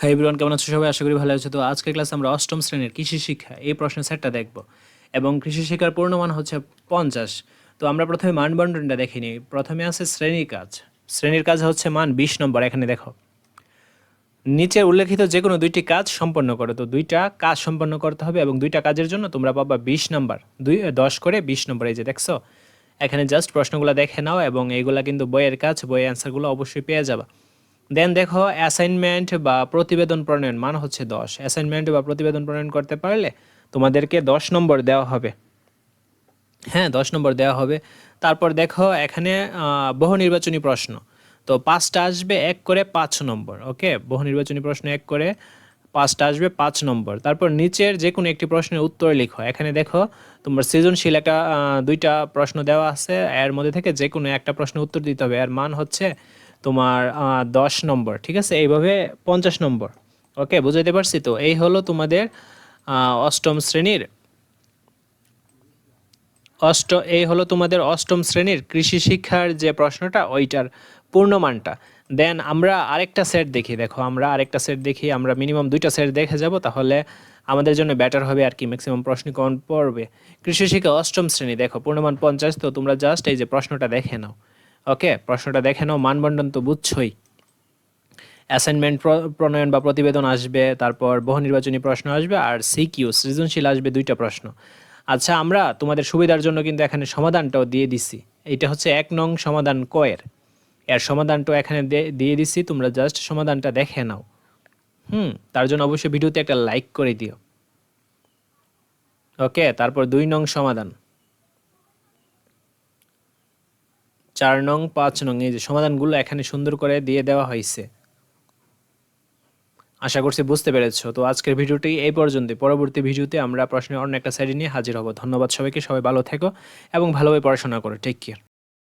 Hi everyone কেমন আছো সবাই? আশা করি ভালো আছো। তো আজকের ক্লাসে আমরা অষ্টম শ্রেণির কৃষি শিক্ষা, এই প্রশ্নের সেটটা দেখব। এবং কৃষি শিক্ষার পূর্ণমান হচ্ছে পঞ্চাশ। তো আমরা প্রথমে মান বন্টনটা দেখে নিই। প্রথমে আছে শ্রেণির কাজ। শ্রেণির কাজ হচ্ছে মান বিশ নম্বর, এখানে দেখো। নিচে উল্লেখিত যে কোনো দুইটি কাজ সম্পন্ন করো। তো দুইটা কাজ সম্পন্ন করতে হবে এবং দুইটা কাজের জন্য তোমরা পাবা বিশ নম্বর। দুই, দশ করে বিশ নম্বর, এই যে দেখছ? এখানে জাস্ট প্রশ্নগুলো দেখে নাও এবং এইগুলা কিন্তু বইয়ের কাজ, বইয়ের অ্যান্সারগুলো অবশ্যই পেয়ে যাবা। দেন দেখো অ্যাসাইনমেন্ট বা প্রতিবেদন প্রণয়ন মান হচ্ছে দশ। অ্যাসাইনমেন্ট বা প্রতিবেদন প্রণয়ন করতে পারলে তোমাদেরকে দশ নম্বর দেওয়া হবে। হ্যাঁ দশ নম্বর দেওয়া হবে। তারপর দেখো, এখানে বহু নির্বাচনী প্রশ্ন। তো পাঁচটা আসবে এক করে পাঁচ নম্বর, ওকে? বহু নির্বাচনী প্রশ্ন এক করে পাঁচটা আসবে পাঁচ নম্বর। তারপর নিচের যে কোনো একটি প্রশ্নের উত্তর লিখো। এখানে দেখো, তোমার সৃজনশীল একটা দুইটা প্রশ্ন দেওয়া আছে। এর মধ্যে থেকে যে কোনো একটা প্রশ্নের উত্তর দিতে হবে। এর মান হচ্ছে তোমার দশ নম্বর, ঠিক আছে? এইভাবে পঞ্চাশ নম্বর। ওকে বুঝাইতে পারছি তো? এই হলো তোমাদের অষ্টম শ্রেণির, অষ্ট, এই হলো তোমাদের অষ্টম শ্রেণির কৃষি শিক্ষার যে প্রশ্নটা, ওইটার পূর্ণমানটা। দেন আমরা আরেকটা সেট দেখি, দেখো, আমরা আরেকটা সেট দেখি, আমরা মিনিমাম দুইটা সেট দেখে যাব, তাহলে আমাদের জন্য ব্যাটার হবে আর কি ম্যাক্সিমাম প্রশ্ন কমন পড়বে। কৃষি শিক্ষা অষ্টম শ্রেণি, দেখো, পূর্ণমান পঞ্চাশ, তো তোমরা জাস্ট এই যে প্রশ্নটা দেখে নাও। ওকে প্রশ্নটা দেখে নাও মানবন্টন তো বুঝছই। অ্যাসাইনমেন্ট প্রণয়ন বা প্রতিবেদন আসবে, তারপর বহু নির্বাচনী প্রশ্ন আসবে, আর সিকিউ সৃজনশীল আসবে দুইটা প্রশ্ন। আচ্ছা আমরা তোমাদের সুবিধার জন্য কিন্তু এখানে সমাধানটাও দিয়ে দিছি। এটা হচ্ছে এক নং সমাধান কয়ের। এর সমাধানটাও এখানে দিয়ে দিছি, তোমরা জাস্ট সমাধানটা দেখে নাও। হুম, তার জন্য অবশ্যই ভিডিওতে একটা লাইক করে দিও। ওকে তারপর দুই নং সমাধান। চার নং, পাঁচ নং, এই যে সমাধানগুলো এখানে সুন্দর করে দিয়ে দেওয়া হয়েছে। আশা করছি বুঝতে পেরেছ। তো আজকের ভিডিওটি এই পর্যন্ত পরবর্তী ভিডিওতে আমরা প্রশ্নের অন্য একটা সাইডে নিয়ে হাজির হব। ধন্যবাদ সবাইকে। সবাই ভালো থেকো এবং ভালোভাবে পড়াশোনা করো। Take care